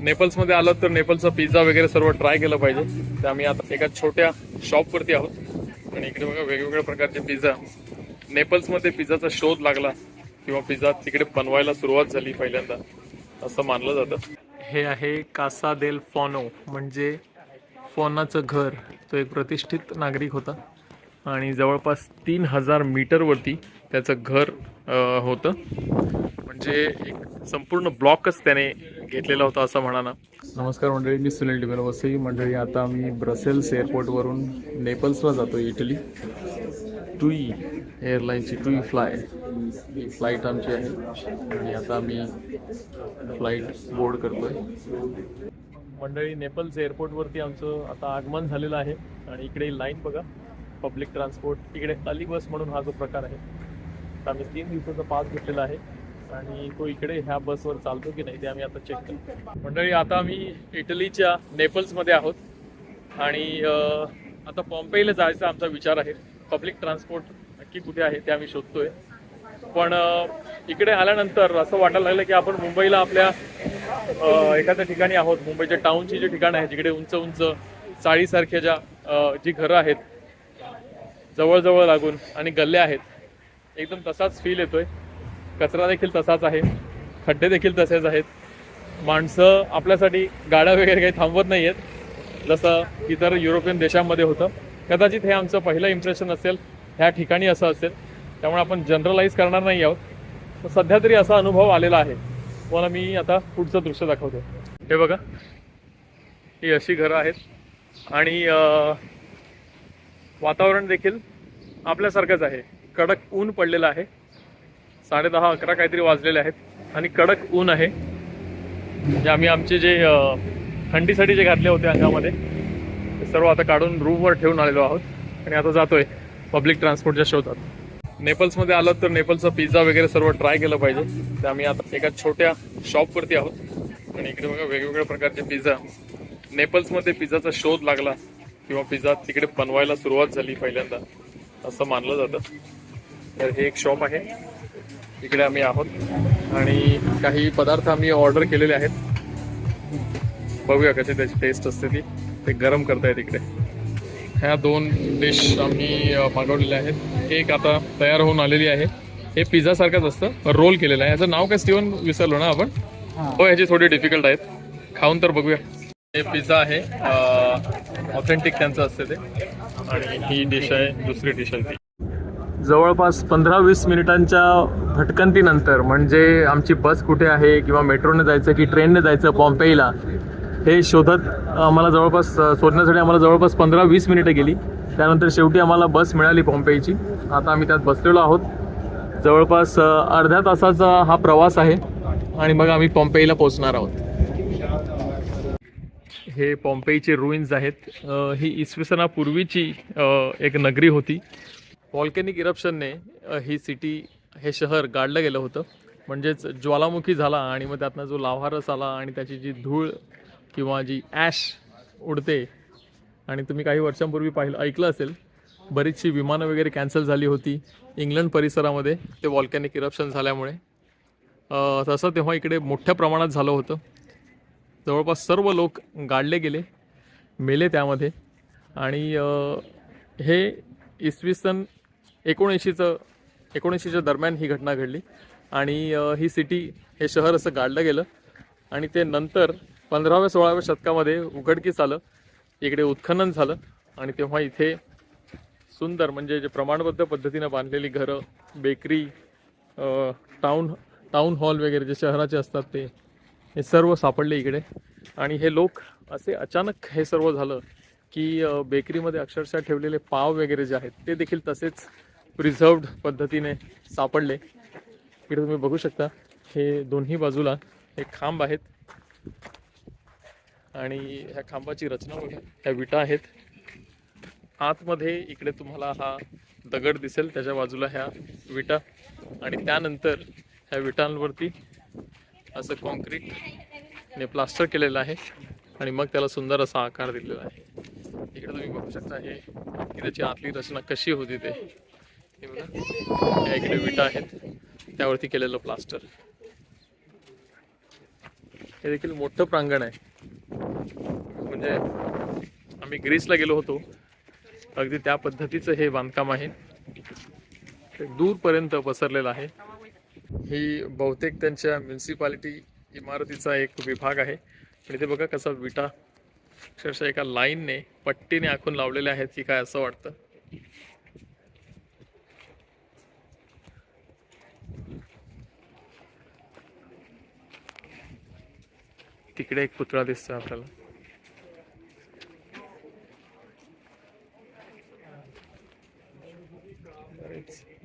नेपल्समध्ये आलात तर नेपलचा पिझ्झा वगैरे सर्व ट्राय केलं पाहिजे. तर आम्ही आता एका छोट्या शॉपवरती आहोत. आणि इकडे बघा वेगवेगळ्या प्रकारचे पिझ्झा. नेपल्समध्ये पिझ्झाचा शोध लागला किंवा पिझ्झा तिकडे बनवायला सुरुवात झाली पहिल्यांदा असं मानलं जातं. हे आहे कासा देल फॉनो म्हणजे फॉनाचं घर. तो एक प्रतिष्ठित नागरिक होता. आणि जवळपास तीन हजार मीटरवरती त्याचं घर होतं. म्हणजे एक संपूर्ण ब्लॉकच त्याने घेतलेला होता असं म्हणा ना नमस्कार मंडळी मी सुनील डिमेल वसई. मंडळी आता आम्ही ब्रसेल्स एअरपोर्टवरून नेपल्सला जातो इटली. टुई एअरलाईनची टुई फ्लाय. ही फ्लाईट आमची आहे. आणि आता आम्ही फ्लाईट बोर्ड करतोय. मंडळी नेपल्स एअरपोर्टवरती आमचं आता आगमन झालेलं आहे. आणि इकडे लाईन बघा. Public transport. इकडे अली बस म्हणून हा जो प्रकार आहे. आम्ही तीन दिवसाचा पास घेतलेला आहे. आणि तो इकडे ह्या बसवर चालतो की नाही ते आम्ही आता चेक करू मंडळी आता आम्ही इटलीच्या नेपल्समध्ये आहोत. आणि आता पॉम्पेला जायचा आमचा विचार आहे. पब्लिक ट्रान्सपोर्ट नक्की कुठे आहे ते आम्ही शोधतोय. पण इकडे आल्यानंतर असं वाटायला लागलं की आपण मुंबईला आपल्या एखाद्या ठिकाणी आहोत. मुंबईच्या टाउनची जी ठिकाणं आहेत जिकडे उंच उंच चाळीसारख्या ज्या जी घरं आहेत जवळजवळ लागून आणि गल्ल्या आहेत एकदम तसाच फील येतोय. कचरा देखील तसाच आहे. खड्डे देखील तसेच आहेत. माणसं आपल्यासाठी गाड्या वगैरे काही थांबवत नाही आहेत जसं इतर युरोपियन देशांमध्ये होतं. कदाचित हे आमचं पहिलं इम्प्रेशन असेल. ह्या ठिकाणी असं असेल. त्यामुळे आपण जनरलाइज करणार नाही आहोत. तर सध्या तरी असा अनुभव आलेला आहे. तुम्हाला मी आता पुढचं दृश्य दाखवतो. हे बघा. ही अशी घरं आहेत. आणि वातावरण देखील आपल्यासारखंच आहे. कडक ऊन पडलेलं आहे. साडे दहा अकरा काहीतरी वाजलेले आहेत आणि कडक ऊन आहे. म्हणजे आम्ही आमचे जे थंडीसाठी जे घातले होते अंगामध्ये ते सर्व आता काढून रूमवर ठेवून आलेलो आहोत आणि आता जातोय पब्लिक ट्रान्सपोर्टच्या शोधात. नेपल्समध्ये आलं तर नेपलचा पिझ्झा वगैरे सर्व ट्राय केलं पाहिजे. तर आम्ही आता एका छोट्या शॉपवरती आहोत. आणि इकडे बघा वेगवेगळ्या प्रकारचे पिझ्झा. नेपल्समध्ये पिझ्झाचा शोध लागला किंवा पिझ्झा तिकडे बनवायला सुरुवात झाली पहिल्यांदा असं मानलं जातं. तर हे एक शॉप आहे. इकडे आम्ही आहोत. आणि काही पदार्थ आम्ही ऑर्डर केलेले आहेत. बघूया कशी त्याची टेस्ट असते ती. ते गरम करतायत इकडे. ह्या दोन डिश आम्ही मागवलेल्या आहेत. एक आता तयार होऊन आलेली आहे. हे पिझ्झा सारखंच असतं. रोल केलेलं आहे. याचं नाव काय स्टीवन विसरलो ना आपण? हो. ह्याची थोडी डिफिकल्ट आहेत. खाऊन तर बघूया. हे पिझ्झा आहे. ऑथेंटिक त्यांचं असते ते. आणि ही डिश आहे. दुसरी डिश आहे ती. जवळपास पंधरा वीस मिनिटांच्या भटकंतीनंतर म्हणजे आमची बस कुठे आहे किंवा मेट्रोने जायचं की ट्रेनने जायचं पॉम्पेईला हे शोधत आम्हाला जवळपास शोधण्यासाठी आम्हाला जवळपास पंधरा वीस मिनिटं गेली. त्यानंतर शेवटी आम्हाला बस मिळाली पॉम्पेईची. आता आम्ही त्यात बसलेलो आहोत. जवळपास अर्ध्या तासाचा हा प्रवास आहे आणि मग आम्ही पॉम्पेईला पोहोचणार आहोत. हे पॉम्पेईचे रुईन्स आहेत. ही इसवी सणापूर्वीची एक नगरी होती. व्हॉल्कॅनिक इरप्शनने ही सिटी हे शहर गाडलं गेलं होतं. म्हणजेच ज्वालामुखी झाला आणि मग त्यातनं जो लाव्हारस आला आणि त्याची जी धूळ किंवा जी ॲश उडते आणि तुम्ही काही वर्षांपूर्वी पाहिलं ऐकलं असेल बरीचशी विमानं वगैरे कॅन्सल झाली होती. इंग्लंड परिसरामध्ये ते वॉल्कॅनिक इरप्शन झाल्यामुळे. तसं तेव्हा इकडे मोठ्या प्रमाणात झालं होतं. जवळपास सर्व लोक गाडले गेले मेले त्यामध्ये. आणि हे इसवी सन एकोणऐंशीचं एकोणऐंशीच्या दरम्यान ही घटना घडली. आणि ही सिटी हे शहर असं गाडलं गेलं. आणि ते नंतर पंधराव्या सोळाव्या शतकामध्ये उघडकीस आलं. इकडे उत्खनन झालं. आणि तेव्हा इथे सुंदर म्हणजे जे प्रमाणबद्ध पद्धतीनं बांधलेली घरं बेकरी टाऊन टाऊन हॉल वगैरे जे शहराचे असतात ते हे सर्व सापडले इकडे. आणि हे लोक असे अचानक हे सर्व झालं की बेकरीमध्ये अक्षरशः ठेवलेले पाव वगैरे जे आहेत ते देखील तसेच प्रिझर्वड पद्धतीने सापडले. इकडे तुम्ही बघू शकता हे दोन्ही बाजूला हे खांब आहेत. आणि ह्या खांबाची रचना बघा ह्या विटा आहेत. आतमध्ये इकडे तुम्हाला हा दगड दिसेल त्याच्या बाजूला ह्या विटा. आणि त्यानंतर ह्या विटांवरती असं कॉन्क्रीटने प्लास्टर केलेलं आहे. आणि मग त्याला सुंदर असा आकार दिलेला आहे. इकडे तुम्ही बघू शकता हे की त्याची आतली रचना कशी होती ते. हे बघा. या इकडे विटा आहेत. त्यावरती केलेलं प्लास्टर हे देखील मोठं प्रांगण आहे. म्हणजे आम्ही ग्रीसला गेलो होतो. अगदी त्या पद्धतीचं हे बांधकाम आहे. ते दूरपर्यंत पसरलेलं आहे. ही बहुतेक त्यांच्या म्युन्सिपालिटी इमारतीचा एक विभाग आहे. आणि ते बघा कसा विटा अक्षरशः एका लाईनने पट्टीने आखून लावलेल्या आहेत की काय असं वाटतं. तिकडे एक पुतळा दिसतोय आपल्याला.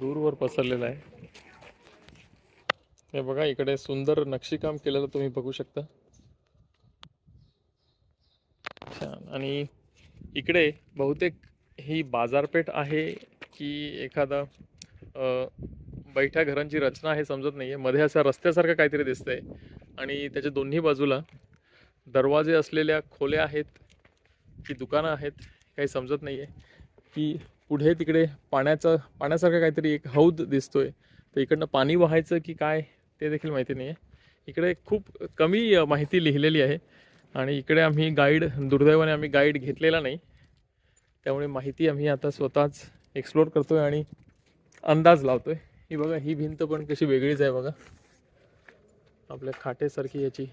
दूरवर पसरलेला आहे. हे बघा इकडे सुंदर नक्षीकाम केलेलं तुम्ही बघू शकता. छान. आणि इकडे बहुतेक ही बाजारपेठ आहे की एखादा बैठ्या घरांची रचना आहे समजत नाहीये. मध्ये अशा रस्त्यासारखं काहीतरी दिसतंय. आणि त्याच्या दोन्ही बाजूला दरवाजे असलेल्या खोल्या आहेत की दुकानं आहेत काही समजत नाहीये. की पुढे तिकडे पाण्याचं पाण्यासारखं काहीतरी एक हौद दिसतोय. तर इकडनं पाणी वाहायचं की काय ते देखील माहिती नाही आहे इकडे खूप कमी माहिती लिहिलेली आहे आणि इकडे आम्ही गाईड दुर्दैवाने आम्ही गाईड घेतलेला नाही. त्यामुळे माहिती आम्ही आता स्वतःच एक्सप्लोर आहे आणि अंदाज लावतो आहे ही बघा ही भिंत पण कशी वेगळीच आहे बघा. आपल्या खाटेसारखी याची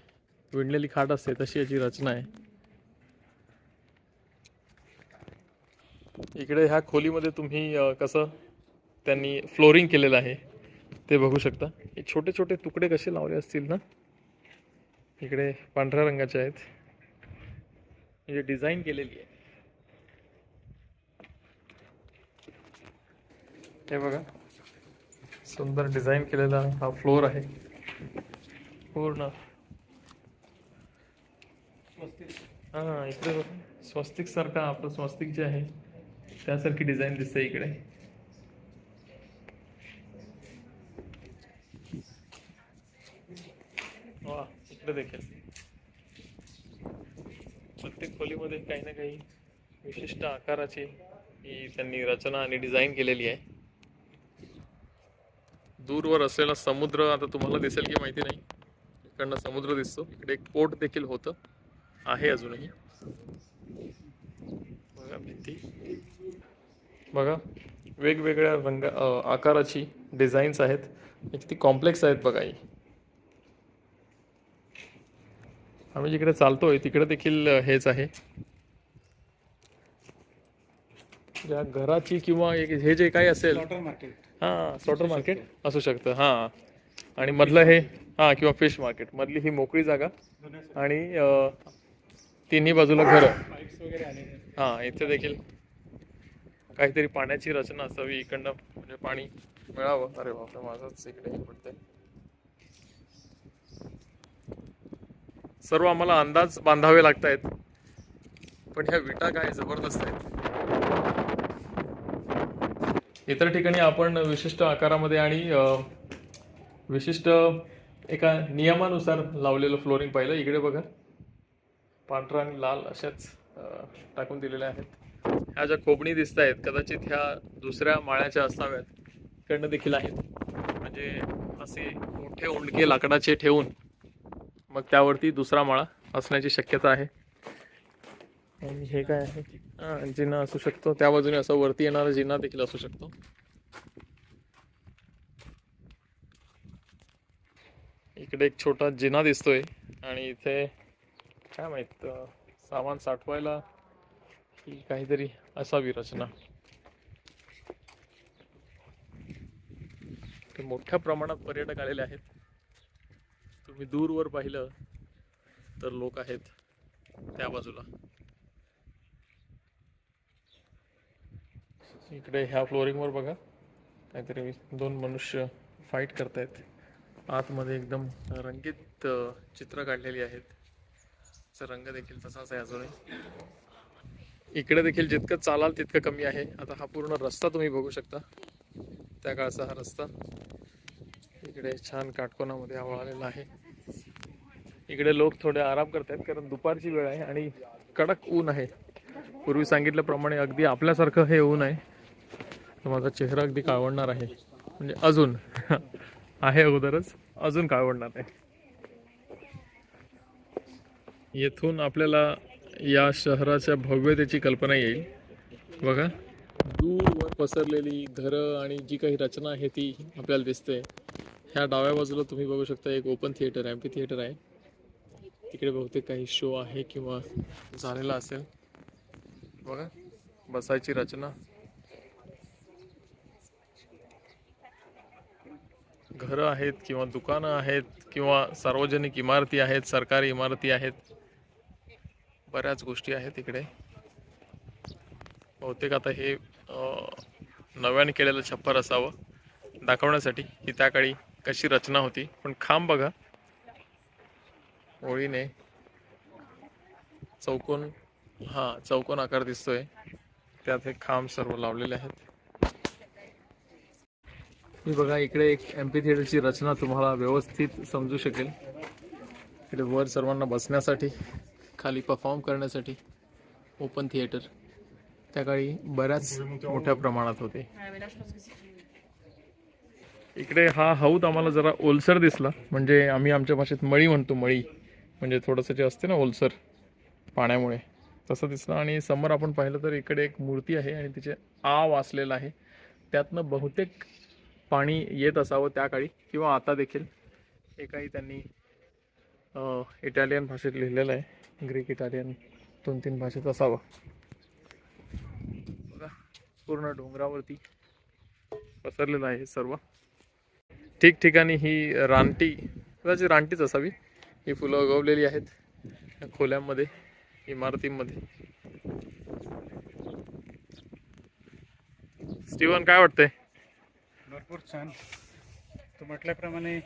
विणलेली खाट असते तशी याची रचना आहे. इकडे ह्या खोलीमध्ये तुम्ही कसं त्यांनी फ्लोरिंग केलेलं आहे ते बघू शकता. हे छोटे छोटे तुकडे कसे लावले असतील ना? इकडे पांढऱ्या रंगाचे आहेत. म्हणजे डिझाईन केलेली आहे. हे बघा. सुंदर डिझाईन केलेला हा फ्लोर आहे. पूर्ण. हा इकडे स्वस्तिक सारखा आपलं स्वस्तिक जे आहे त्यासारखी डिझाईन दिसते इकडे. वा इकडे देखील. प्रत्येक खोलीमध्ये काही ना काही विशिष्ट आकाराची ही त्यांनी रचना आणि डिझाईन केलेली आहे. दूरवर असलेला समुद्र आता तुम्हाला दिसेल की माहिती नाही. इकडनं समुद्र दिसतो. इकडे एक पोर्ट देखील होतं. आहे अजूनही. बघा भिंती. बघा वेगवेगळ्या रंग आकाराची डिझाईन्स आहेत. किती कॉम्प्लेक्स आहेत बघा ही. आम्ही जिकडे चालतोय तिकडे देखील हेच आहे. ज्या घराची किंवा हे जे काही असेल. हां स्लॉटर मार्केट असू शकतं. हां. आणि मधलं हे हां किंवा फिश मार्केट मधली ही मोकळी जागा आणि तिन्ही बाजूला घरं. हां इथे देखील काहीतरी पाण्याची रचना असावी इकडनं म्हणजे पाणी मिळावं. अरे बापरे माझंच इकडे पडते सर्व आम्हाला अंदाज बांधावे लागत आहेत पण ह्या विटा काय जबरदस्त आहेत. इतर ठिकाणी आपण विशिष्ट आकारामध्ये आणि विशिष्ट एका नियमानुसार लावलेलं फ्लोरिंग पाहिलं. इकडे बघा. पांढरा आणि लाल अशाच टाकून दिलेल्या आहेत. ह्या ज्या खोबणी दिसत आहेत कदाचित ह्या दुसऱ्या माळ्याच्या असाव्यात. इकडनं देखील आहेत. म्हणजे असे मोठे ओंडके लाकडाचे ठेवून मग त्यावरती दुसरा माळा असण्याची शक्यता आहे. आणि हे काय आहे? जिना असू शकतो. त्या बाजूने असं वरती येणारा जिना देखील असू शकतो. इकडे एक छोटा जिना दिसतोय आणि इथे काय माहीत सामान साठवायला ही काहीतरी असावी रचना मोठ्या प्रमाणात पर्यटक आलेले आहेत. तुम्ही दूरवर पाहिलं तर लोक आहेत त्या बाजूला. इकडे ह्या फ्लोरिंगवर बघा. काहीतरी दोन मनुष्य फाईट करतायत. आतमध्ये एकदम रंगीत चित्र काढलेली आहेत. रंग देखील तसाच आहे अजूनही. इकडे देखील जितकं चालाल तितकं कमी आहे. आता हा पूर्ण रस्ता तुम्ही बघू शकता. त्या काळचा हा रस्ता. इकडे छान काटकोनामध्ये हा वळालेला आहे. इकडे लोक थोडे आराम करतायत कारण दुपारची वेळ आहे आणि कडक ऊन आहे. पूर्वी सांगितल्याप्रमाणे अगदी आपल्यासारखं हे ऊन आहे. माझा चेहरा अगदी काळवडणार आहे. म्हणजे अजून. आहे अगोदरच. अजून काय आवडणार नाही. येथून आपल्याला या शहराच्या भव्यतेची कल्पना येईल. बघा. दूरवर पसरलेली घरं आणि जी काही रचना आहे ती आपल्याला दिसते. ह्या डाव्या बाजूला तुम्ही बघू शकता एक ओपन थिएटर आहे एम्पी थिएटर आहे. तिकडे बहुतेक काही शो आहे किंवा झालेला असेल. बघा. बसायची रचना. घरं आहेत किंवा दुकानं आहेत किंवा सार्वजनिक इमारती आहेत सरकारी इमारती आहेत बऱ्याच गोष्टी आहेत इकडे. बहुतेक आता हे नव्याने केलेलं छप्पर असावं दाखवण्यासाठी. की त्या काळी कशी रचना होती पण खांब बघा. ओळीने चौकोन हा चौकोन आकार दिसतोय. त्यात हे खांब सर्व लावलेले आहेत. ही बघा इकडे एक एम्पी थिएटरची रचना तुम्हाला व्यवस्थित समजू शकेल. इकडे वर सर्वांना बसण्यासाठी खाली परफॉर्म करण्यासाठी ओपन थिएटर त्या काळी बऱ्याच मोठ्या प्रमाणात होते. इकडे हा हौद आम्हाला जरा ओलसर दिसला. म्हणजे आम्ही आमच्या भाषेत मळी म्हणतो मळी. म्हणजे थोडंसं जे असते ना ओलसर पाण्यामुळे तसं दिसलं. आणि समोर आपण पाहिलं तर इकडे एक मूर्ती आहे आणि तिचे आ वाचलेलं आहे. त्यातनं बहुतेक पाणी येत असावं त्या काळी किंवा आता देखील हे काही त्यांनी इटालियन भाषेत लिहिलेलं आहे. ग्रीक इटालियन दोन तीन भाषेत असावं. बघा पूर्ण डोंगरावरती पसरलेलं आहे सर्व. ठिकठिकाणी ही रानटी कदाचित रानटीच असावी. ही फुलं उगवलेली आहेत खोल्यांमध्ये इमारतींमध्ये. स्टीवन काय वाटतंय? भरपूर छान. तू म्हटल्याप्रमाणे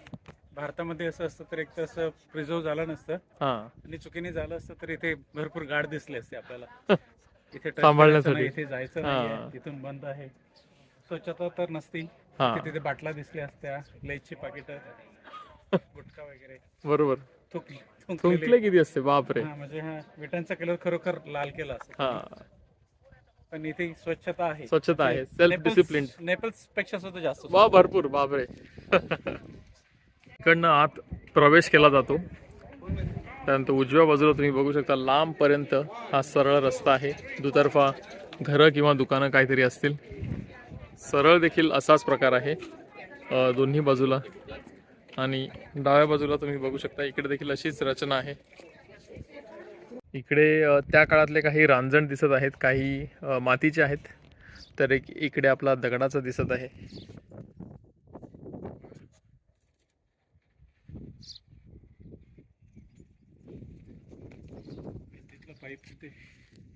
भारतामध्ये असं असतं तर एक तर असं प्रिझर्व झालं नसतं. हा. आणि चुकीने झालं असतं तर इथे भरपूर गाड दिसले असते आपल्याला. इथे touch सांभाळण्यासाठी. करायचं नाही, इथे जायचं हा. नाही तिथून बंद आहे. स्वच्छता तर नसती. हा. तिथे तिथे बाटल्या दिसल्या असत्या लेजची पाकिट गुटखा वगैरे. बरोबर. थुक तुंकले किती असते? बापरे. हा म्हणजे हा विटांचा कलर खरोखर लाल केला असतो. हा. पण इथे स्वच्छता आहे. स्वच्छता आहे. सेल्फ डिसिप्लिन नेपल्सपेक्षा सुद्धा जास्त वा भरपूर. बापरे. इकडनं आत प्रवेश केला जातो. त्यानंतर उजव्या बाजूला तुम्ही बघू शकता लांबपर्यंत हा सरळ रस्ता आहे. दुतर्फा घरं किंवा दुकानं काहीतरी असतील. सरळ देखील असाच प्रकार आहे दोन्ही बाजूला. आणि डाव्या बाजूला तुम्ही बघू शकता इकडे देखील अशीच रचना आहे. इकडे त्या काळातले काही रांजण दिसत आहेत काही मातीचे आहेत तर एक इकडे आपला दगडाचा दिसत आहे.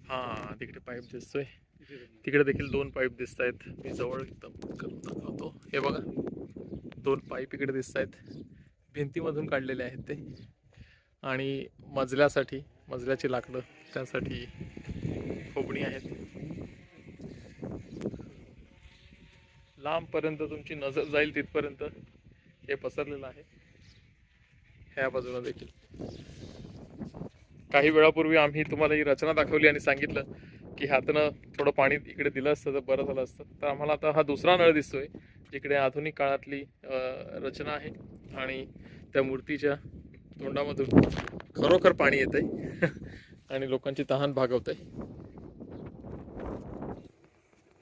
हा तिकडे पाईप दिसतोय. तिकडे देखील दोन पाईप दिसत आहेत मी जवळ करून दाखवतो. हे बघा दोन पाईप इकडे दिसत आहेत भिंतीमधून काढलेले आहेत ते. आणि मजल्यासाठी मजल्याची लाकडं त्यासाठी खोबणी आहेत. लांबपर्यंत तुमची नजर जाईल तिथपर्यंत हे पसरलेलं आहे. ह्या बाजूला देखील. काही वेळापूर्वी आम्ही तुम्हाला ही रचना दाखवली आणि सांगितलं की हातानं थोडं पाणी इकडे दिलं असतं तर बरं झालं असतं. तर आम्हाला आता हा दुसरा नळ दिसतोय जिकडे आधुनिक काळातली रचना आहे. आणि त्या मूर्तीच्या तोंडामधून खरोखर पाणी येत आहे आणि लोकांची तहान भागवत आहे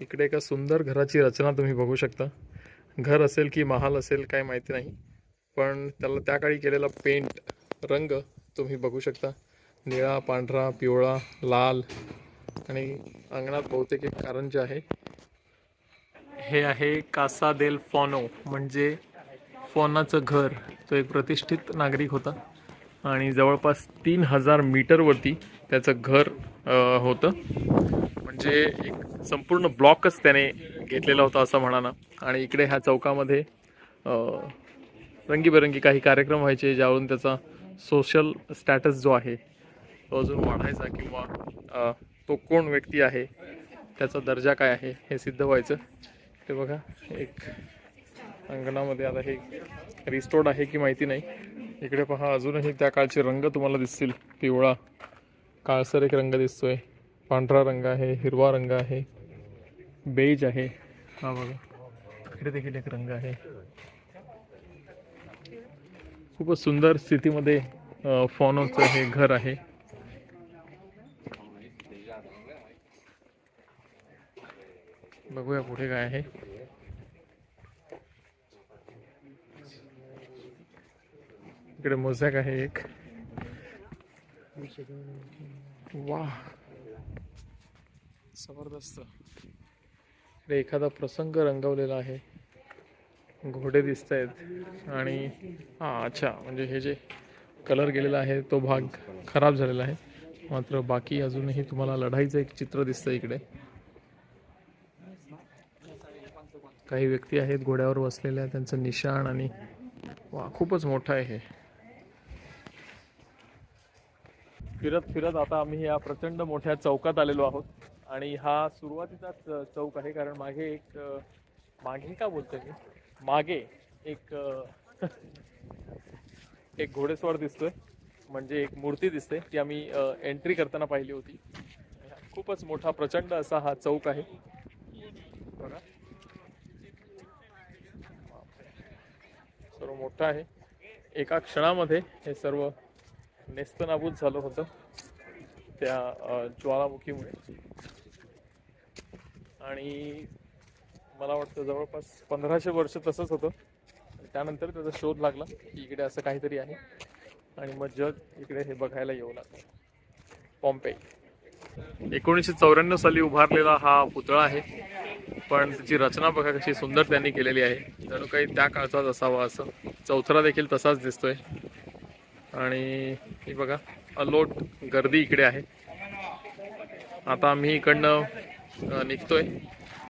इकडे एका सुंदर घराची रचना तुम्ही बघू शकता. घर असेल की महाल असेल काय माहिती नाही पण त्याला त्या काळी केलेला पेंट रंग तुम्ही बघू शकता. निळा पांढरा पिवळा लाल आणि अंगणात बहुतेक एक कारंजे आहे हे आहे कासा देल फॉनो म्हणजे फॉनाचं घर. तो एक प्रतिष्ठित नागरिक होता. आणि जवळपास तीन हजार मीटरवरती त्याचं घर होतं. म्हणजे एक संपूर्ण ब्लॉकच त्याने घेतलेला होता असं म्हणा ना आणि इकडे ह्या चौकामध्ये रंगीबेरंगी काही कार्यक्रम व्हायचे ज्यावरून त्याचा सोशल स्टॅटस जो आहे तो अजून वाढायचा किंवा तो कोण व्यक्ती आहे त्याचा दर्जा काय आहे हे सिद्ध व्हायचं. ते बघा एक अंगणामध्ये आता हे रिस्टोर्ड आहे की माहिती नाही. इकडे पहा अजूनही त्या काळचे रंग तुम्हाला दिसतील. पिवळा काळसर एक रंग दिसतोय. पांढरा रंग आहे हिरवा रंग आहे. बेज आहे. हा बघा. इकडे देखील एक रंग आहे. खूपच सुंदर स्थितीमध्ये फॉनोचं हे घर आहे. बघूया पुढे काय आहे. इकडे मोझॅक आहे एक. वा. जबरदस्त. इकडे एखादा प्रसंग रंगवलेला आहे. घोडे दिसत आहेत आणि हा अच्छा म्हणजे हे जे कलर गेलेला आहे तो भाग खराब झालेला आहे. मात्र बाकी अजूनही तुम्हाला लढाईचं एक चित्र दिसतं इकडे. काही व्यक्ती आहेत घोड्यावर बसलेल्या त्यांचं निशाण आणि वा खूपच मोठं आहे हे. फिरत फिरत आता आम्ही या प्रचंड मोठ्या चौकात आलेलो आहोत. आणि हा सुरुवातीचाच चौक आहे कारण मागे एक मागे का बोलतोय मी? मागे एक एक घोडेस्वार दिसतोय. म्हणजे एक मूर्ती दिसते. ती आम्ही एंट्री करताना पाहिली होती. खूपच मोठा प्रचंड असा हा चौक आहे. बघा. सर्व मोठं आहे. एका क्षणामध्ये हे सर्व नेस्तनाबूत झालं होतं त्या ज्वालामुखीमुळे. आणि मला वाटतं जवळपास पंधराशे वर्ष तसंच होतं. त्यानंतर त्याचा शोध लागला की इकडे असं काहीतरी आहे. आणि मग जग इकडे हे बघायला येऊ लागलं. पॉम्पे. एकोणीसशे चौऱ्याण्णव साली उभारलेला हा पुतळा आहे. पण त्याची रचना बघा कशी सुंदर त्यांनी केलेली आहे. जणू काही त्या काळचाच असावा असं. चौथरा देखील तसाच दिसतोय. आणि हे बघा अलोट गर्दी इकडे आहे. आता आम्ही इकडनं निघतोय.